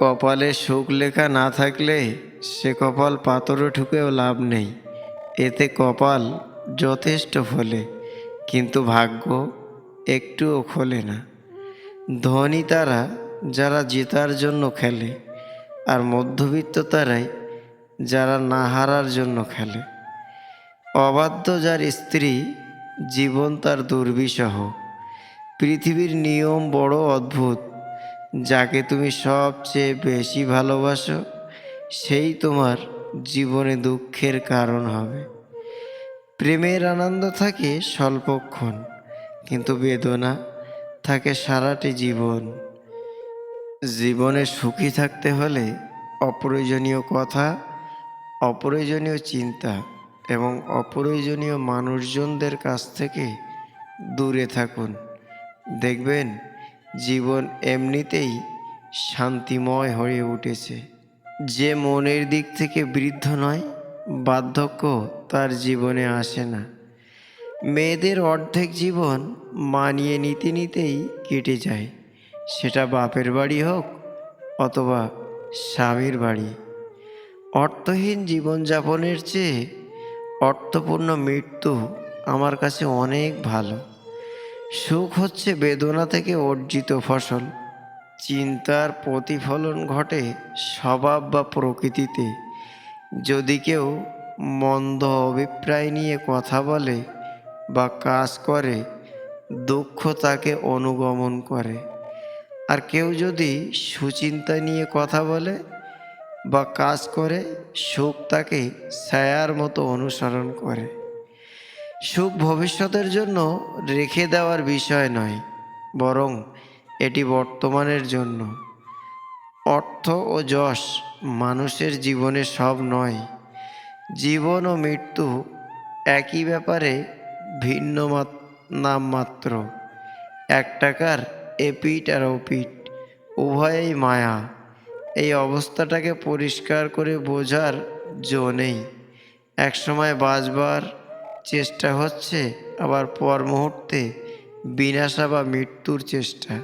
কপালে সুখ লেখা না থাকলে সে কপাল পাথরে ঠুকেও লাভ নেই। এতে কপাল যথেষ্ট ফলে, কিন্তু ভাগ্য একটুও খোলে না। ধনী তারা যারা জেতার জন্য খেলে আর মধ্যবিত্ত তারাই যারা না হারার জন্য খেলে। অবাধ্য যার স্ত্রী জীবন তার দুর্বিষহ। পৃথিবীর নিয়ম বড় অদ্ভুত। যাকে তুমি সবচেয়ে বেশি ভালোবাসো, সেই তোমার জীবনে দুঃখের কারণ হবে। প্রেমের আনন্দ থাকে স্বল্পক্ষণ, কিন্তু বেদনা থাকে সারাটি জীবন। জীবনে সুখী থাকতে হলে অপ্রয়োজনীয় কথা, অপ্রয়োজনীয় চিন্তা এবং অপ্রয়োজনীয় মানুষজনদের কাছ থেকে দূরে থাকুন। দেখবেন জীবন এমনিতেই শান্তিময় হয়ে উঠেছে। যে মনের দিক থেকে বৃদ্ধ নয়, বার্ধক্য তার জীবনে আসে না। মেয়েদের অর্ধেক জীবন মানিয়ে নিতে নিতেই কেটে যায়। সেটা বাপের বাড়ি হোক অথবা স্বামীর বাড়ি। অর্থহীন জীবনযাপনের চেয়ে অর্থপূর্ণ মৃত্যু আমার কাছে অনেক ভালো। সুখ হচ্ছে বেদনা থেকে অর্জিত ফসল। চিন্তার প্রতিফলন ঘটে স্বভাব বা প্রকৃতিতে। যদি কেউ মন্দ অভিপ্রায় নিয়ে কথা বলে বা কাজ করে, দুঃখ তাকে অনুগমন করে। আর কেউ যদি সুচিন্তা নিয়ে কথা বলে বা কাজ করে, সুখ তাকে ছায়ার মতো অনুসরণ করে। সুখ ভবিষ্যতের জন্য রেখে দেওয়ার বিষয় নয়, বরং এটি বর্তমানের জন্য। অর্থ ও যশ মানুষের জীবনে সব নয়, জীবন ও মৃত্যু একই ব্যাপারে ভিন্ন মাত- নাম মাত্র। এক টাকার এপিট আর ওপিট উভয়েই মায়া। এই অবস্থাটাকে পরিষ্কার করে বোঝার জো নেই। একসময় বাঁচবার চেষ্টা হচ্ছে, আবার পর মুহূর্তে বিনাশা বা মৃত্যুর চেষ্টা।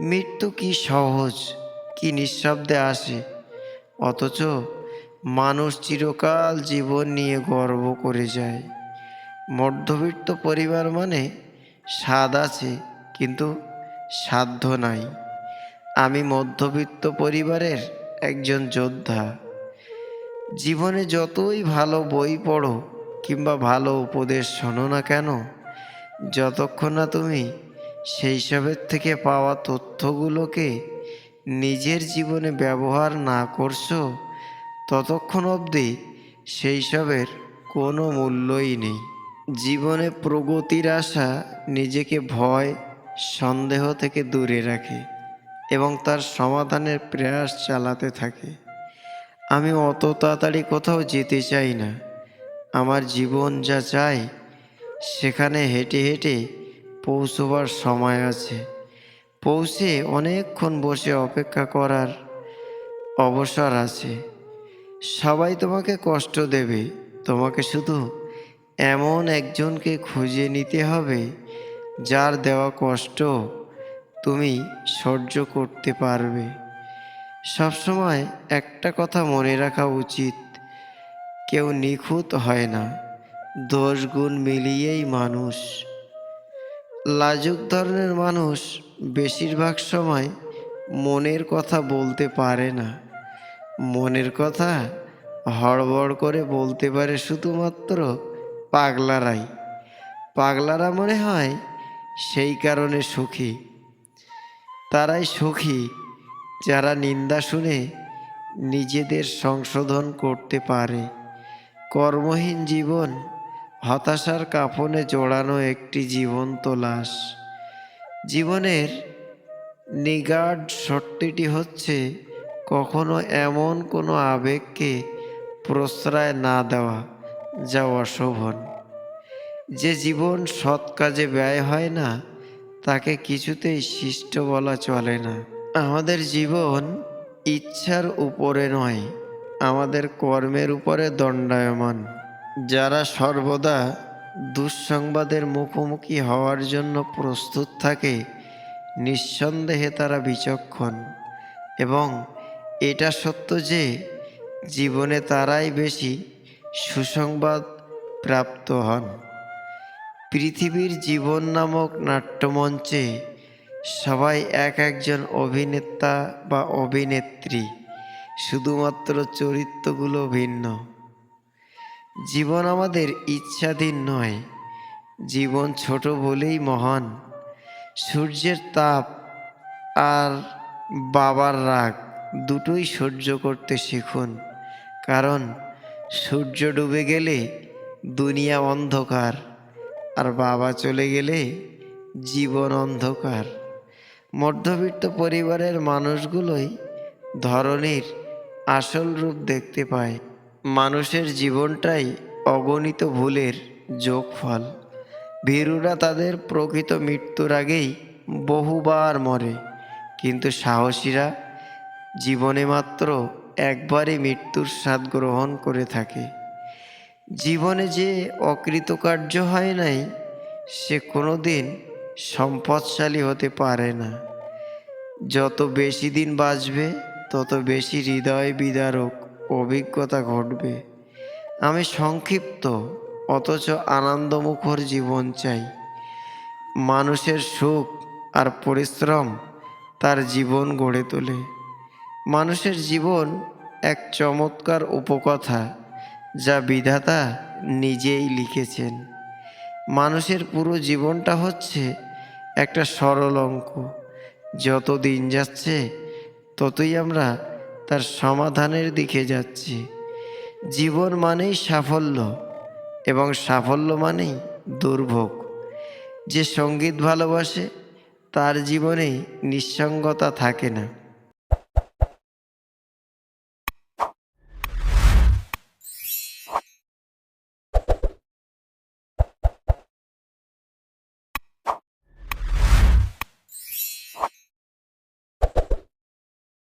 মৃত্যু কি সহজ, কি নিঃশব্দে আসে? অথচ মানুষ চিরকাল জীবন নিয়ে গর্ব করে যায়। মধ্যবিত্ত পরিবার মানে স্বাদ আছে, কিন্তু সাধ্য নাই। আমি মধ্যবিত্ত পরিবারের একজন যোদ্ধা। জীবনে যতই ভালো বই পড়ো কিংবা ভালো উপদেশ শোনো না কেন? যতক্ষণ না তুমি সেই সবের থেকে পাওয়া তথ্যগুলোকে নিজের জীবনে ব্যবহার না করছ, ততক্ষণ অবধি সেই সবের কোনো মূল্যই নেই। জীবনে প্রগতির আশা নিজেকে ভয়, সন্দেহ থেকে দূরে রাখে এবং তার সমাধানের প্রয়াস চালাতে থাকে। আমি অত তাড়াতাড়ি কোথাও যেতে চাই না। আমার জীবন যা চাই, সেখানে হেঁটে হেঁটে পৌঁছবার সময় আছে। পৌঁছে অনেকক্ষণ বসে অপেক্ষা করার অবসর আছে। সবাই তোমাকে কষ্ট দেবে। তোমাকে শুধু এমন একজনকে খুঁজে নিতে হবে, যার দেওয়া কষ্ট তুমি সহ্য করতে পারবে। সবসময় একটা কথা মনে রাখা উচিত। কেউ নিখুঁত হয় না। দোষ গুণ মিলিয়েই মানুষ। লাজুক ধরনের মানুষ বেশিরভাগ সময় মনের কথা বলতে পারে না। মনের কথা হড়বড় করে বলতে পারে শুধুমাত্র পাগলারাই। পাগলারা মনে হয় সেই কারণে সুখী। তারাই সুখী যারা নিন্দা শুনে নিজেদের সংশোধন করতে পারে। কর্মহীন জীবন, হতাশার কাফনে জোড়ানো একটি জীবন্ত লাশ। জীবনের নিগার্ড সত্যিটি হচ্ছে কখনো এমন কোনো আবেগকে প্রশ্রয় না দেওয়া, যা অশোভন। যে জীবন সৎ কাজে ব্যয় হয় না, তাকে কিছুতেই শিষ্ট বলা চলে না। আমাদের জীবন ইচ্ছার উপরে নয় আমাদের কর্মের উপরে দণ্ডায়মান। যারা সর্বদা দুঃসংবাদের মুখোমুখি হওয়ার জন্য প্রস্তুত থাকে, নিঃসন্দেহে তারা বিচক্ষণ। এবং এটা সত্য যে, জীবনে তারাই বেশি সুসংবাদ প্রাপ্ত হন। পৃথিবীর জীবন নামক নাট্যমঞ্চে সবাই এক একজন অভিনেতা বা অভিনেত্রী। শুধুমাত্র চরিত্রগুলো ভিন্ন। জীবন আমাদের ইচ্ছাধীন নয়। জীবন ছোট বলেই মহান। সূর্যের তাপ আর বাবার রাগ দুটোই সহ্য করতে শিখুন। কারণ সূর্য ডুবে গেলে দুনিয়া অন্ধকার আর বাবা চলে গেলে জীবন অন্ধকার। মধ্যবিত্ত পরিবারের মানুষগুলোই ধরনের আসল রূপ দেখতে পায়। মানুষের জীবনটাই অগণিত ভুলের যোগফল। ভীরুরা তাদের প্রকৃত মৃত্যুর আগেই বহুবার মরে। কিন্তু সাহসীরা জীবনে মাত্র একবারই মৃত্যুর স্বাদ গ্রহণ করে থাকে। জীবনে যে অকৃতকার্য হয় নাই, সে কোনো দিন সম্পদশালী হতে পারে না। যত বেশি দিন বাঁচবে তত বেশি হৃদয় বিদারক অভিজ্ঞতা ঘটবে। আমি সংক্ষিপ্ত, অথচ আনন্দমুখর জীবন চাই। মানুষের সুখ আর পরিশ্রম তার জীবন গড়ে তোলে। মানুষের জীবন এক চমৎকার উপকথা যা বিধাতা নিজেই লিখেছেন। মানুষের পুরো জীবনটা হচ্ছে একটা সরল অঙ্ক। যত দিন যাচ্ছে ততই আমরা তার সমাধানের দিকে যাচ্ছি। জীবন মানেই সাফল্য এবং সাফল্য মানেই দুর্ভোগ। যে সংগীত ভালোবাসে, তার জীবনে নিঃসঙ্গতা থাকে না।